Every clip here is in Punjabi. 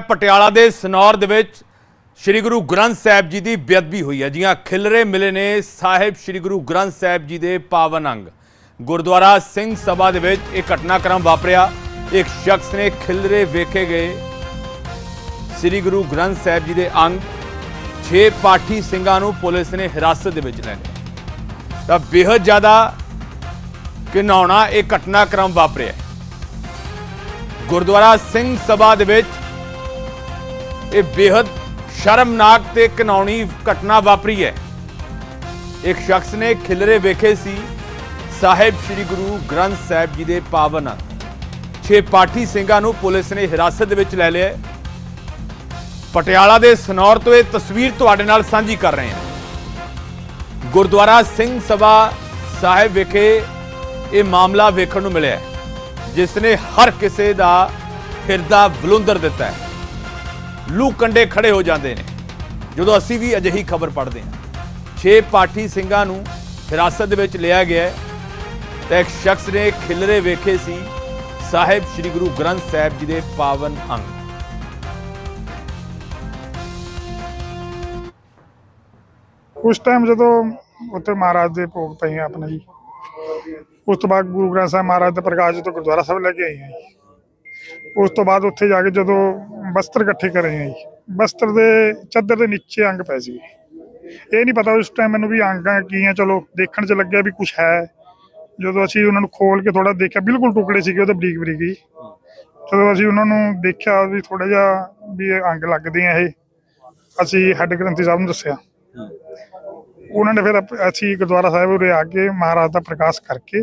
ਪਟਿਆਲਾ ਦੇ ਸਨੌਰ ਦੇ ਵਿੱਚ ਸ੍ਰੀ ਗੁਰੂ ਗ੍ਰੰਥ ਸਾਹਿਬ ਜੀ ਦੀ ਬੇਅਦਬੀ ਹੋਈ ਹੈ। ਜੀਆਂ ਖਿਲਰੇ ਮਿਲੇ ਨੇ ਸਾਹਿਬ ਸ੍ਰੀ ਗੁਰੂ ਗ੍ਰੰਥ ਸਾਹਿਬ ਜੀ ਦੇ ਪਾਵਨ ਅੰਗ। ਗੁਰਦੁਆਰਾ ਸਿੰਘ ਸਭਾ ਦੇ ਵਿੱਚ ਇਹ ਘਟਨਾਕ੍ਰਮ ਵਾਪਰਿਆ। ਇੱਕ ਸ਼ਖਸ ਨੇ ਖਿਲਰੇ ਵੇਖੇ ਗਏ ਸ੍ਰੀ ਗੁਰੂ ਗ੍ਰੰਥ ਸਾਹਿਬ ਜੀ ਦੇ ਅੰਗ। 6 ਪਾਠੀ ਸਿੰਘਾਂ ਨੂੰ ਪੁਲਿਸ ਨੇ ਹਿਰਾਸਤ ਦੇ ਵਿੱਚ ਲੈ ਲਿਆ। ਤਾਂ ਬੇहद ਜ਼ਿਆਦਾ ਘਿਨਾਉਣਾ ਇਹ ਘਟਨਾਕ੍ਰਮ ਵਾਪਰਿਆ। ਗੁਰਦੁਆਰਾ ਸਿੰਘ ਸਭਾ ਦੇ ਵਿੱਚ ਇਹ ਬੇहद ਸ਼ਰਮਨਾਕ ਤੇ ਘਿਨਾਉਣੀ ਘਟਨਾ ਵਾਪਰੀ ਹੈ। ਇੱਕ ਸ਼ਖਸ ਨੇ ਖਿਲਰੇ ਵੇਖੇ ਸੀ ਸਾਹਿਬ ਸ੍ਰੀ ਗੁਰੂ ਗ੍ਰੰਥ ਸਾਹਿਬ ਜੀ ਦੇ ਪਾਵਨ। ਛੇ ਪਾਠੀ ਸਿੰਘਾਂ ਨੂੰ ਪੁਲਿਸ ਨੇ ਹਿਰਾਸਤ ਦੇ ਵਿੱਚ ਲੈ ਲਿਆ ਪਟਿਆਲਾ ਦੇ ਸਨੌਰ ਤੋਂ ਇਹ ਤਸਵੀਰ ਤੁਹਾਡੇ ਨਾਲ ਸਾਂਝੀ ਕਰ ਰਹੇ ਹਾਂ। ਗੁਰਦੁਆਰਾ ਸਿੰਘ ਸਭਾ ਸਾਹਿਬ ਵਿਖੇ ਇਹ ਮਾਮਲਾ ਵੇਖਣ ਨੂੰ ਮਿਲਿਆ ਹੈ, ਜਿਸ ਨੇ ਹਰ ਕਿਸੇ ਦਾ ਹਿਰਦਾ ਬਲੁੰਦਰ ਦਿੱਤਾ ਹੈ। ਲੂ ਕੰਡੇ ਖੜੇ ਹੋ ਜਾਂਦੇ ਨੇ। ਜਦੋਂ ਅਸੀਂ ਵੀ ਅਜਿਹੀ ਖਬਰ ਪੜ੍ਹਦੇ ਹਾਂ। ਛੇ ਪਾਠੀ ਸਿੰਘਾਂ ਨੂੰ ਹਿਰਾਸਤ ਦੇ ਵਿੱਚ ਲਿਆ ਗਿਆ ਤੇ ਇੱਕ ਸ਼ਖਸ ਨੇ ਖਿਲਰੇ ਵੇਖੇ ਸੀ, ਸਾਹਿਬ ਸ੍ਰੀ ਗੁਰੂ ਗ੍ਰੰਥ ਸਾਹਿਬ ਜੀ ਦੇ ਪਾਵਨ ਅੰਗ। ਉਸ ਟਾਈਮ ਜਦੋਂ ਉੱਥੇ ਮਹਾਰਾਜ ਦੇ ਭੋਗ ਪਏ ਆ ਆਪਣੇ ਜੀ, ਉਸ ਤੋਂ ਬਾਅਦ ਗੁਰੂ ਗ੍ਰੰਥ ਸਾਹਿਬ ਮਹਾਰਾਜ ਦੇ ਪ੍ਰਕਾਸ਼ ਤੋਂ ਗੁਰਦੁਆਰਾ ਸਾਹਿਬ ਲੈ ਕੇ ਆਏ ਆ ਜੀ। ਉਸ ਤੋਂ ਬਾਅਦ ਉੱਥੇ ਜਾ ਕੇ ਜਦੋਂ ਬਸਤਰ ਇਕੱਠੇ ਕਰੇ ਆ ਜੀ। ਬਸਤਰ ਦੇ ਚੱਦਰ ਦੇ ਨੀਚੇ ਅੰਗ ਪਏ ਸੀ। ਇਹ ਨਹੀਂ ਪਤਾ ਉਸ ਟਾਈਮ ਮੈਨੂੰ ਵੀ ਅੰਗਾਂ ਕੀ ਆ ਚਲੋ ਦੇਖਣ 'ਚ ਲੱਗਿਆ ਵੀ ਕੁਝ ਹੈ। ਜਦੋਂ ਅਸੀਂ ਉਹਨਾਂ ਨੂੰ ਖੋਲ ਕੇ ਥੋੜਾ ਦੇਖਿਆ, ਬਿਲਕੁਲ ਟੁਕੜੇ ਸੀਗੇ ਉਹਦੇ ਬਰੀਕ ਬਰੀਕ ਹੀ। ਜਦੋਂ ਅਸੀਂ ਉਹਨਾਂ ਨੂੰ ਦੇਖਿਆ ਵੀ ਥੋੜਾ ਜਿਹਾ ਵੀ ਇਹ ਅੰਗ ਲੱਗਦੇ ਆ ਇਹ, ਅਸੀਂ ਹੈੱਡ ਗ੍ਰੰਥੀ ਸਾਹਿਬ ਨੂੰ ਦੱਸਿਆ। ਉਹਨਾਂ ਨੇ ਫਿਰ ਅਪ- ਅਸੀਂ ਗੁਰਦੁਆਰਾ ਸਾਹਿਬ ਉਰੇ ਆ ਕੇ ਮਹਾਰਾਜ ਦਾ ਪ੍ਰਕਾਸ਼ ਕਰਕੇ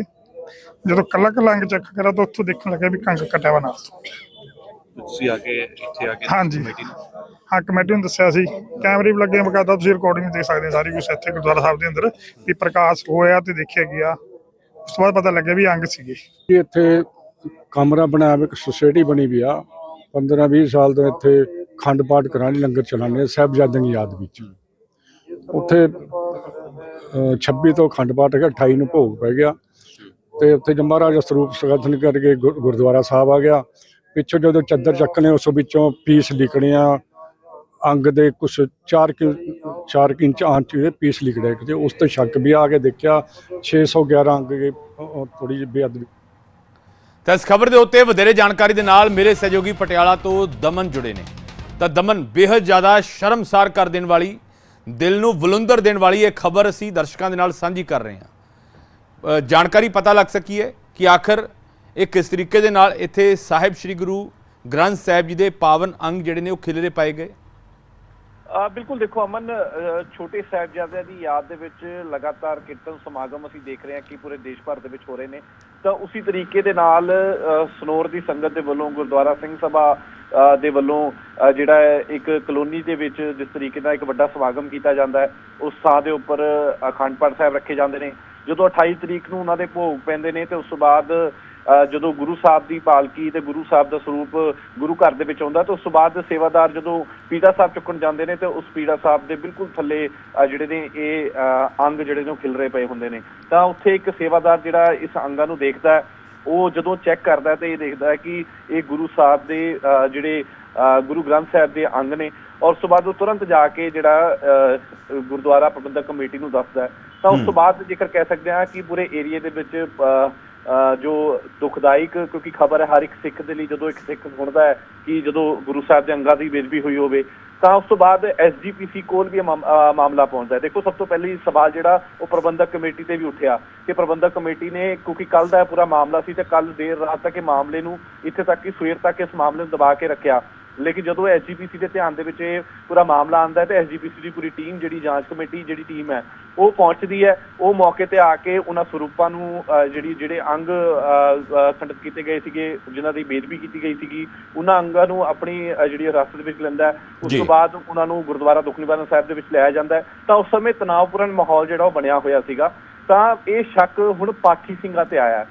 ਜਦੋਂ ਕੱਲਾ ਕੱਲਾ ਅੰਗ ਚੈੱਕ ਕਰਾ ਤਾਂ ਉੱਥੋਂ ਦੇਖਣ ਲੱਗਿਆ ਵੀ ਕੰਗ ਕੱਟਿਆ ਵਾ ਨਾਲ ਤੋਂ। ਤੁਸੀਂ ਆ ਕੇ ਇੱਥੇ ਆ ਕੇ ਹਾਂਜੀ। ਕਮੇਟੀ ਨੂੰ ਹਾਂ ਕਮੇਟੀ ਨੂੰ ਦੱਸਿਆ ਸੀ। ਕੈਮਰੇ ਵੀ ਲੱਗੇ ਆ, ਬਕਾਇਦਾ ਤੁਸੀਂ ਰਿਕਾਰਡਿੰਗ ਦੇਖ ਸਕਦੇ ਹੋ ਸਾਰੀ ਕੁਝ ਇੱਥੇ ਗੁਰਦੁਆਰਾ ਸਾਹਿਬ ਦੇ ਅੰਦਰ ਵੀ ਪ੍ਰਕਾਸ਼ ਹੋਇਆ ਤੇ ਦੇਖਿਆ ਗਿਆ। ਉਸ ਤੋਂ ਬਾਅਦ ਪਤਾ ਲੱਗਿਆ ਵੀ ਅੰਗ ਸੀਗੇ। ਕਿ ਇੱਥੇ ਕਮਰਾ ਬਣਾਇਆ ਹੋਇਆ ਇੱਕ ਸੁਸਾਇਟੀ ਬਣੀ ਵੀ ਆ। 15 20 ਸਾਲ ਤੋਂ ਇੱਥੇ ਖੰਡ ਪਾਠ ਕਰਾਂਗੇ ਲੰਗਰ ਚਲਾਉਂਦੇ ਸਾਹਿਬਜ਼ਾਦਿਆਂ ਦੀ ਯਾਦ ਵਿੱਚ। ਉੱਥੇ ਅਹ, 26 ਤੋਂ ਖੰਡ ਪਾਠ ਹੈਗਾ 28 ਨੂੰ ਭੋਗ ਪੈ ਗਿਆ। ਤੇ ਉੱਥੇ ਜੋ ਮਹਾਰਾਜ ਸਰੂਪ ਸਗਤਨ ਕਰਕੇ ਗੁਰ- ਗੁਰਦੁਆਰਾ ਸਾਹਿਬ ਆ ਗਿਆ। ਪਿੱਛੋਂ ਜਦੋਂ ਚੱਦਰ ਚੱਕਣੇ ਉਸ ਵਿੱਚੋਂ ਪੀਸ ਲਿਖਣੇ ਆ ਅੰਗ ਦੇ ਕੁਝ 4 4 ਇੰਚ ਆਂਚ ਦੇ ਪੀਸ ਲਿਖੜੇ ਤੇ ਉਸ ਤੇ ਸ਼ੱਕ ਵੀ ਆ ਕੇ ਦੇਖਿਆ। 611 ਅੰਗ ਥੋੜੀ ਜਿਹੀ ਬੇਅਦਬੀ। ਤਾਂ ਇਸ ਖਬਰ ਦੇ ਉੱਤੇ ਵਧੇਰੇ ਜਾਣਕਾਰੀ ਦੇ ਨਾਲ ਮੇਰੇ ਸਹਿਯੋਗੀ ਪਟਿਆਲਾ ਤੋਂ ਦਮਨ ਜੁੜੇ ਨੇ। ਤਾਂ ਦਮਨ ਬੇहद ਜ਼ਿਆਦਾ ਸ਼ਰਮਸਾਰ ਕਰ ਦੇਣ ਵਾਲੀ, ਦਿਲ ਨੂੰ ਵਲੁੰਦਰ ਦੇਣ ਵਾਲੀ ਇਹ ਖਬਰ ਅਸੀਂ ਦਰਸ਼ਕਾਂ ਦੇ ਨਾਲ ਸਾਂਝੀ ਕਰ ਰਹੇ ਹਾਂ। ਜਾਣਕਾਰੀ ਪਤਾ ਲੱਗ ਸਕੀ ਹੈ ਕਿ ਆਖਰ ਇਹ ਕਿਸ ਤਰੀਕੇ ਦੇ ਨਾਲ ਇੱਥੇ ਸਾਹਿਬ ਸ੍ਰੀ ਗੁਰੂ ਗ੍ਰੰਥ ਸਾਹਿਬ ਜੀ ਦੇ ਪਾਵਨ ਅੰਗ ਜਿਹੜੇ ਨੇ ਉਹ ਖਿਲਰੇ ਪਾਏ ਗਏ। ਆ ਬਿਲਕੁਲ ਦੇਖੋ ਅਮਨ ਛੋਟੇ ਸਾਹਿਬਜ਼ਾਦਿਆਂ ਦੀ ਯਾਦ ਦੇ ਵਿੱਚ ਲਗਾਤਾਰ ਕੀਰਤਨ ਸਮਾਗਮ ਅਸੀਂ ਦੇਖ ਰਹੇ ਹਾਂ ਕਿ ਪੂਰੇ ਦੇਸ਼ ਭਰ ਦੇ ਵਿੱਚ ਹੋ ਰਹੇ ਨੇ। ਤਾਂ ਉਸੇ ਤਰੀਕੇ ਦੇ ਨਾਲ ਅ, ਸਨੋਰ ਦੀ ਸੰਗਤ ਦੇ ਵੱਲੋਂ ਗੁਰਦੁਆਰਾ ਸਿੰਘ ਸਭਾ ਦੇ ਵੱਲੋਂ ਜਿਹੜਾ ਹੈ ਇੱਕ ਕਲੋਨੀ ਦੇ ਵਿੱਚ ਜਿਸ ਤਰੀਕੇ ਦਾ ਇੱਕ ਵੱਡਾ ਸਮਾਗਮ ਕੀਤਾ ਜਾਂਦਾ ਹੈ ਉਸ ਥਾਂ ਦੇ ਉੱਪਰ ਅਖੰਡ ਪਾਠ ਸਾਹਿਬ ਰੱਖੇ ਜਾਂਦੇ ਨੇ। ਜਦੋਂ 28 ਤਰੀਕ ਨੂੰ ਉਹਨਾਂ ਦੇ ਭੋਗ ਪੈਂਦੇ ਨੇ ਤੇ ਉਸ ਤੋਂ ਬਾਅਦ ਜਦੋਂ ਗੁਰੂ ਸਾਹਿਬ ਦੀ ਪਾਲਕੀ ਤੇ ਗੁਰੂ ਸਾਹਿਬ ਦਾ ਸਰੂਪ ਗੁਰੂ ਘਰ ਦੇ ਵਿੱਚ ਆਉਂਦਾ ਤੇ ਉਸ ਤੋਂ ਬਾਅਦ ਸੇਵਾਦਾਰ ਜਦੋਂ ਪੀੜਾ ਸਾਹਿਬ ਚੁੱਕਣ ਜਾਂਦੇ ਨੇ ਤੇ ਉਸ ਪੀੜਾ ਸਾਹਿਬ ਦੇ ਬਿਲਕੁਲ ਥੱਲੇ ਜਿਹੜੇ ਨੇ ਇਹ ਅੰਗ ਜਿਹੜੇ ਨੇ ਉਹ ਖਿਲਰੇ ਪਏ ਹੁੰਦੇ ਨੇ। ਤਾਂ ਉੱਥੇ ਇੱਕ ਸੇਵਾਦਾਰ ਜਿਹੜਾ ਇਸ ਅੰਗਾਂ ਨੂੰ ਦੇਖਦਾ ਹੈ ਉਹ ਜਦੋਂ ਚੈੱਕ ਕਰਦਾ ਤੇ ਇਹ ਦੇਖਦਾ ਹੈ ਕਿ ਇਹ ਗੁਰੂ ਸਾਹਿਬ ਦੇ ਜਿਹੜੇ ਗੁਰੂ ਗ੍ਰੰਥ ਸਾਹਿਬ ਦੇ ਅੰਗ ਨੇ ਔਰ ਉਸ ਤੋਂ ਬਾਅਦ ਉਹ ਤੁਰੰਤ ਜਾ ਕੇ ਜਿਹੜਾ ਗੁਰਦੁਆਰਾ ਪ੍ਰਬੰਧਕ ਕਮੇਟੀ ਨੂੰ ਦੱਸਦਾ ਤਾਂ ਉਸ ਤੋਂ ਬਾਅਦ ਜੇਕਰ ਕਹਿ ਸਕਦੇ ਹਾਂ ਕਿ ਪੂਰੇ ਏਰੀਏ ਦੇ ਵਿੱਚ ਜੋ ਦੁਖਦਾਇਕ, ਕਿਉਂਕਿ ਖਬਰ ਹੈ, ਹਰ ਇੱਕ ਸਿੱਖ ਦੇ ਲਈ ਜਦੋਂ ਇੱਕ ਸਿੱਖ ਸੁਣਦਾ ਹੈ ਕਿ ਜਦੋਂ ਗੁਰੂ ਸਾਹਿਬ ਦੇ ਅੰਗਾਂ ਦੀ ਬੇਦਬੀ ਹੋਈ ਹੋਵੇ, ਤਾਂ ਉਸ ਤੋਂ ਬਾਅਦ ਐਸਜੀਪੀਸੀ ਕੋਲ ਵੀ ਇਹ ਮਾਮਲਾ ਪਹੁੰਚਦਾ ਹੈ। ਦੇਖੋ, ਸਭ ਤੋਂ ਪਹਿਲੀ ਸਵਾਲ ਜਿਹੜਾ, ਉਹ ਪ੍ਰਬੰਧਕ ਕਮੇਟੀ ਤੇ ਵੀ ਉੱਠਿਆ ਕਿ ਪ੍ਰਬੰਧਕ ਕਮੇਟੀ ਨੇ, ਕਿਉਂਕਿ ਕੱਲ ਦਾ ਪੂਰਾ ਮਾਮਲਾ ਸੀ ਤੇ ਕੱਲ ਦੇਰ ਰਾਤ ਤੱਕ ਇਹ ਮਾਮਲੇ ਨੂੰ, ਇੱਥੇ ਤੱਕ ਕਿ ਸਵੇਰ ਤੱਕ ਇਸ ਮਾਮਲੇ ਨੂੰ ਦਬਾ ਕੇ ਰੱਖਿਆ। ਲੇਕਿਨ ਜਦੋਂ ਐਸਜੀਪੀਸੀ ਦੇ ਧਿਆਨ ਦੇ ਵਿੱਚ ਇਹ ਪੂਰਾ ਮਾਮਲਾ ਆਉਂਦਾ ਹੈ ਤੇ ਐਸਜੀਪੀਸੀ ਦੀ ਪੂਰੀ ਟੀਮ ਜਿਹੜੀ ਜਾਂਚ ਕਮੇਟੀ ਜਿਹੜੀ ਟੀਮ ਹੈ ਉਹ ਪਹੁੰਚਦੀ ਹੈ। ਉਹ ਮੌਕੇ ਤੇ ਆ ਕੇ ਉਹਨਾਂ ਸਰੂਪਾਂ ਨੂੰ ਜਿਹੜੀ ਜਿਹੜੇ ਅੰਗ ਖੰਡਿਤ ਕੀਤੇ ਗਏ ਸੀਗੇ ਜਿਨ੍ਹਾਂ ਦੀ ਬੇਦਬੀ ਕੀਤੀ ਗਈ ਸੀਗੀ ਉਹਨਾਂ ਅੰਗਾਂ ਨੂੰ ਆਪਣੀ ਜਿਹੜੀ ਹਿਰਾਸਤ ਦੇ ਵਿੱਚ ਲੈਂਦਾ ਹੈ। ਉਸ ਜੀ। ਤੋਂ ਬਾਅਦ ਉਹਨਾਂ ਨੂੰ ਗੁਰਦੁਆਰਾ ਦੁੱਖ ਨਿਵਾਰਨ ਸਾਹਿਬ ਦੇ ਵਿੱਚ ਲਿਆਇਆ ਜਾਂਦਾ ਹੈ। ਤਾਂ ਉਸ ਸਮੇਂ ਤਣਾਅਪੂਰਨ ਮਾਹੌਲ ਜਿਹੜਾ ਉਹ ਬਣਿਆ ਹੋਇਆ ਸੀਗਾ। ਤਾਂ ਇਹ ਸ਼ੱਕ ਹੁਣ ਪਾਠੀ ਸਿੰਘਾਂ ਤੇ ਆਇਆ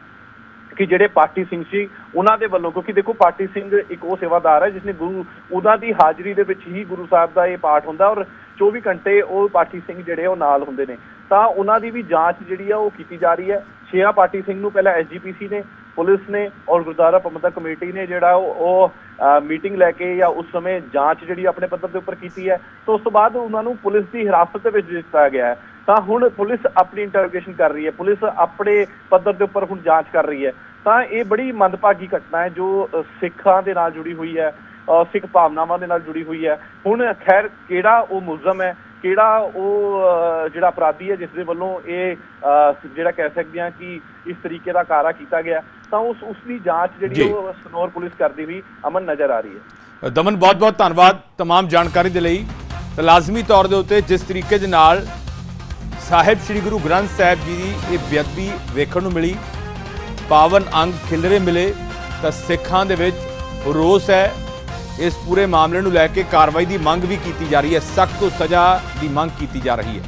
ਕਿ ਜਿਹੜੇ ਪਾਠੀ ਸਿੰਘ ਸੀ, ਉਹਨਾਂ ਦੇ ਵੱਲੋਂ, ਕਿਉਂਕਿ ਦੇਖੋ ਪਾਠੀ ਸਿੰਘ ਇੱਕ ਉਹ ਸੇਵਾਦਾਰ ਹੈ, ਜਿਸਨੇ ਗੁਰੂ ਉਹਨਾਂ ਦੀ ਹਾਜ਼ਰੀ ਦੇ ਵਿੱਚ ਹੀ ਗੁਰੂ ਸਾਹਿਬ ਦਾ ਇਹ ਪਾਠ ਹੁੰਦਾ ਔਰ 24 ਘੰਟੇ ਉਹ ਪਾਠੀ ਸਿੰਘ ਜਿਹੜੇ ਆ ਉਹ ਨਾਲ ਹੁੰਦੇ ਨੇ। ਤਾਂ ਉਹਨਾਂ ਦੀ ਵੀ ਜਾਂਚ ਜਿਹੜੀ ਆ ਉਹ ਕੀਤੀ ਜਾ ਰਹੀ ਹੈ। ਛੇਆ ਪਾਠੀ ਸਿੰਘ ਨੂੰ ਪਹਿਲਾਂ ਐਸਜੀਪੀਸੀ ਨੇ, ਪੁਲਿਸ ਨੇ ਔਰ ਗੁਰਦੁਆਰਾ ਪ੍ਰਬੰਧਕ ਕਮੇਟੀ ਨੇ ਜਿਹੜਾ ਉਹ- ਮੀਟਿੰਗ ਲੈ ਕੇ ਜਾਂ ਉਸ ਸਮੇਂ ਜਾਂਚ ਜਿਹੜੀ ਆਪਣੇ ਪੱਧਰ ਦੇ ਉੱਪਰ ਕੀਤੀ ਹੈ, ਤਾਂ ਉਸ ਤੋਂ ਬਾਅਦ ਉਹਨਾਂ ਨੂੰ ਪੁਲਿਸ ਦੀ ਹਿਰਾਸਤ ਦੇ ਵਿੱਚ ਦਿੱਤਾ ਗਿਆ ਹੈ। ਤਾਂ ਹੁਣ ਪੁਲਿਸ ਆਪਣੀ ਇੰਟਰੋਗੇਸ਼ਨ ਕਰ ਰਹੀ ਹੈ ਪੁਲਿਸ ਆਪਣੇ ਪੱਧਰ ਦੇ ਉੱਪਰ ਹੁਣ ਜਾਂਚ ਕਰ ਰਹੀ ਹੈ ਤਾਂ ਇਹ ਬੜੀ ਮੰਦਭਾਗੀ ਘਟਨਾ ਹੈ ਜੋ ਅ, ਸਿੱਖਾਂ ਦੇ ਨਾਲ ਜੁੜੀ ਹੋਈ ਹੈ ਅ, ਸਿੱਖ ਭਾਵਨਾਵਾਂ ਦੇ ਨਾਲ ਜੁੜੀ ਹੋਈ ਹੈ ਹੁਣ ਖੈਰ ਕਿਹੜਾ ਉਹ ਮੁਲਜ਼ਮ ਹੈ ਕਿਹੜਾ ਉਹ ਅ, ਜਿਹੜਾ ਅਪਰਾਧੀ ਹੈ ਜਿਸ ਦੇ ਵੱਲੋਂ ਇਹ ਅ, ਜਿਹੜਾ ਕਹਿ ਸਕਦੇ ਹਾਂ ਕਿ ਇਸ ਤਰੀਕੇ ਦਾ ਕਾਰਾ ਕੀਤਾ ਗਿਆ ਤਾਂ ਉਸ ਉਸ ਦੀ ਜਾਂਚ ਜਿਹੜੀ ਜੀ। ਉਹ ਸਨੌਰ ਪੁਲਿਸ ਕਰਦੀ ਹੋਈ ਅਮਨ ਨਜ਼ਰ ਆ ਰਹੀ ਹੈ ਦਮਨ ਬਹੁਤ ਬਹੁਤ ਧੰਨਵਾਦ तमाम ਜਾਣਕਾਰੀ ਦੇ ਲਈ ਤੇ ਲਾਜ਼ਮੀ ਤੌਰ ਦੇ ਉੱਤੇ ਜਿਸ ਤਰੀਕੇ ਦੇ ਨਾਲ ਸਾਹਿਬ, ਸ੍ਰੀ ਗੁਰੂ ਗ੍ਰੰਥ ਸਾਹਿਬ ਜੀ ਦੀ ਇਹ ਵਿਅਕਤੀ ਵੇਖਣ ਨੂੰ ਮਿਲੀ, ਪਾਵਨ ਅੰਗ ਖਿਲਰੇ ਮਿਲੇ, ਤਾਂ ਸਿੱਖਾਂ ਦੇ ਵਿੱਚ ਰੋਸ ਹੈ। ਇਸ ਪੂਰੇ ਮਾਮਲੇ ਨੂੰ ਲੈ ਕੇ ਕਾਰਵਾਈ ਦੀ ਮੰਗ ਵੀ ਕੀਤੀ ਜਾ ਰਹੀ ਹੈ, ਸਖਤ ਤੋਂ ਸਜ਼ਾ ਦੀ ਮੰਗ ਕੀਤੀ ਜਾ ਰਹੀ ਹੈ।